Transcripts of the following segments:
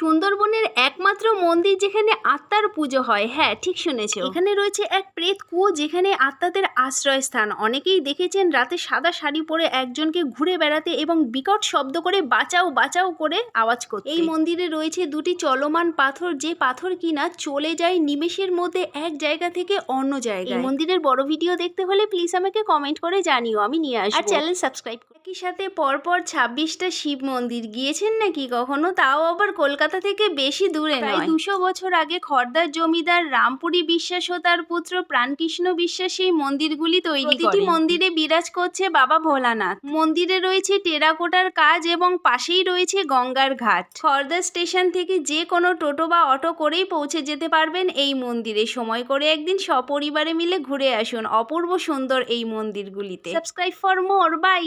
সুন্দরবনের একমাত্র মন্দির যেখানে আত্মার পুজো হয়। হ্যাঁ ঠিক শুনেছ। এখানে রয়েছে এক প্রেত কুয়ো যেখানে আত্মাদের আশ্রয়স্থান। অনেকেই দেখেছেন রাতে সাদা শাড়ি পরে একজনকে ঘুরে বেড়াতে এবং বিকট শব্দ করে বাঁচাও বাঁচাও করে আওয়াজ করতে। এই মন্দিরে রয়েছে দুটি চলমান পাথর। যে পাথর কিনা চলে যায় নিমেষের মধ্যে এক জায়গা থেকে অন্য জায়গায়। এই মন্দিরের বড় ভিডিও দেখতে হলে প্লিজ আমাকে কমেন্ট করে জানিও। আমি নিয়ে আসব। আর চ্যানেল সাবস্ক্রাইব একই সাথে পরপর ছাব্বিশটা শিব মন্দির গিয়েছেন নাকি কখনো? তাও আবার কলকাতা থেকে বেশি দূরে প্রায় দুশো বছর আগে খর্দার জমিদার রামপুরি বিশ্বাস ও তার পুত্র প্রাণকৃষ্ণ বিশ্বাস এই মন্দিরগুলি তৈরি প্রতিটি মন্দিরে বিরাজ করছে বাবা ভোলানাথ। মন্দিরে রয়েছে টেরাকোটার কাজ এবং পাশেই রয়েছে গঙ্গার ঘাট। খর্দা স্টেশন থেকে যে কোনো টোটো বা অটো করেই পৌঁছে যেতে পারবেন এই মন্দিরে। সময় করে একদিন সপরিবারে মিলে ঘুরে আসুন। অপূর্ব সুন্দর এই মন্দিরগুলিতে। Subscribe for more. বাই।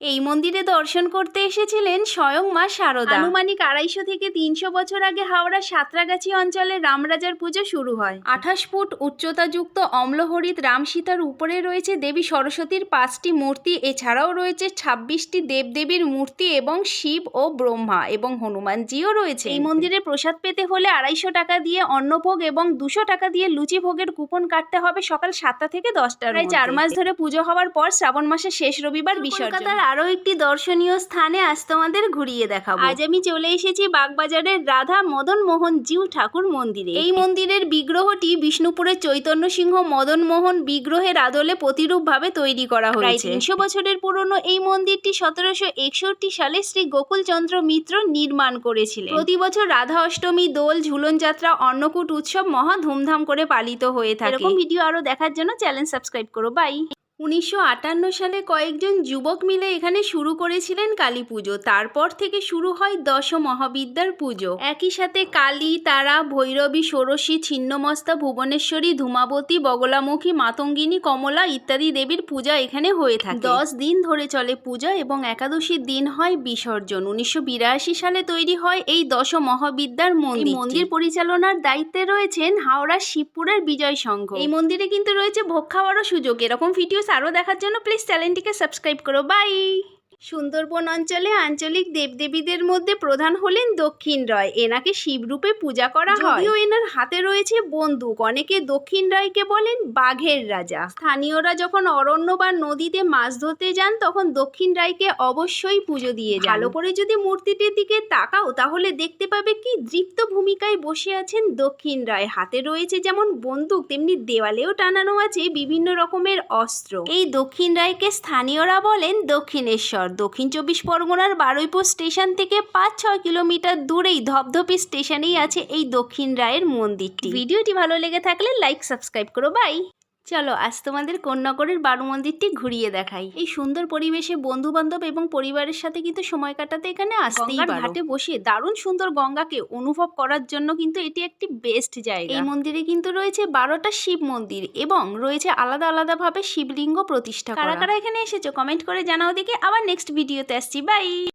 এই মন্দিরে দর্শন করতে এসেছিলেন স্বয়ং মা শারদা আনুমানিক আড়াইশো থেকে তিনশো বছর আগে হাওড়া সাঁতরাগাছি অঞ্চলে রামরাজার পুজো শুরু হয়। আঠাশ ফুট উচ্চতাযুক্ত অম্লহরিত রাম সীতার উপরে রয়েছে দেবী সরস্বতীর পাঁচটি মূর্তি এছাড়াও রয়েছে ছাব্বিশটি দেবদেবীর মূর্তি এবং শিব ও ব্রহ্মা এবং হনুমানজিও রয়েছে। এই মন্দিরে প্রসাদ পেতে হলে আড়াইশো টাকা দিয়ে অন্নভোগ এবং দুশো টাকা দিয়ে লুচি ভোগের কুপন কাটতে হবে সকাল সাতটা থেকে দশটা প্রায় চার মাস ধরে পুজো হওয়ার পর শ্রাবণ মাসের শেষ রবিবার বিসর্জন। আরও একটি দর্শনীয় স্থানে আজ তোমাদের ঘুরিয়ে দেখাবো। আজ আমি চলে এসেছি বাগবাজারের রাধা মদন মোহন জিউ ঠাকুর মন্দিরে। এই মন্দিরের বিগ্রহটি বিষ্ণুপুরের চৈতন্য সিংহ মদন মোহন বিগ্রহের আদলে প্রতিরূপভাবে তৈরি করা হয়েছে। তিনশো বছরের পুরনো এই মন্দিরটি সতেরোশো একষট্টি সালে শ্রী গোকুলচন্দ্র মিত্র নির্মাণ করেছিলেন। প্রতি বছর রাধা অষ্টমী দোল ঝুলন যাত্রা অন্নকূট উৎসব মহা ধুমধাম করে পালিত হয়ে থাকে। এরকম ভিডিও আরও দেখার জন্য চ্যানেল সাবস্ক্রাইব করো। বাই। উনিশশো আটান্ন সালে কয়েকজন যুবক মিলে এখানে শুরু করেছিলেন কালী পুজো। তারপর থেকে শুরু হয় দশ মহাবিদ্যার পুজো। একই সাথে কালী, তারা, ভৈরবী, ষোড়শী, ছিন্নমস্তা, ভুবনেশ্বরী, ধূমাবতী, বগলামুখী, মাতঙ্গিনী, কমলা ইত্যাদি দেবীর পূজা এখানে হয়ে থাকে। দশ দিন ধরে চলে পূজা এবং একাদশীর দিন হয় বিসর্জন। উনিশশো বিরাশি সালে তৈরি হয় এই দশ মহাবিদ্যার মন্দির মন্দির পরিচালনার দায়িত্বে রয়েছেন হাওড়া শিবপুরের বিজয় সংঘ। এই মন্দিরে কিন্তু রয়েছে ভোগ খাওয়ারও সুযোগ। এরকম ভিডিওস আরও দেখার জন্য প্লিজ চ্যানেলটিকে সাবস্ক্রাইব করো। বাই সুন্দরবন অঞ্চলে আঞ্চলিক দেবদেবীদের মধ্যে প্রধান হলেন দক্ষিণ রায়। এনাকে শিবরূপে পূজা করা হয়। যদিও এনার হাতে রয়েছে বন্দুক অনেকে দক্ষিণ রায়কে বলেন বাঘের রাজা। স্থানীয়রা যখন অরণ্য বা নদীতে মাছ ধরতে যান তখন দক্ষিণ রায়কে অবশ্যই পুজো দিয়ে যান। ভালো করে যদি মূর্তিটির দিকে তাকাও তাহলে দেখতে পাবে কি দৃপ্ত ভূমিকায় বসে আছেন দক্ষিণ রায়। হাতে রয়েছে যেমন বন্দুক তেমনি দেওয়ালেও টানানো আছে বিভিন্ন রকমের অস্ত্র। এই দক্ষিণ রায়কে স্থানীয়রা বলেন দক্ষিণেশ্বর দক্ষিণ চব্বিশ পরগনার বারুইপুর স্টেশন থেকে পাঁচ ছয় কিলোমিটার দূরেই ধপধপি স্টেশনেই আছে এই দক্ষিণ রায়ের মন্দিরটি। ভিডিওটি ভালো লেগে থাকলে লাইক, সাবস্ক্রাইব করো। বাই! চলো আজ তোমাদের কন্যাগরের বারু মন্দিরটি ঘুরিয়ে দেখাই। এই সুন্দর পরিবেশে বন্ধু বান্ধব এবং পরিবারের সাথে কিন্তু সময় কাটাতে এখানে আসতেই ঘাটে বসে দারুণ সুন্দর গঙ্গাকে অনুভব করার জন্য কিন্তু এটি একটি বেস্ট জায়গা। এই মন্দিরে কিন্তু রয়েছে বারোটা শিব মন্দির এবং রয়েছে আলাদা আলাদা ভাবে শিবলিঙ্গ প্রতিষ্ঠা কারা কারা। এখানে এসেছ কমেন্ট করে জানাও দিকে আবার নেক্সট ভিডিওতে আসছি বাই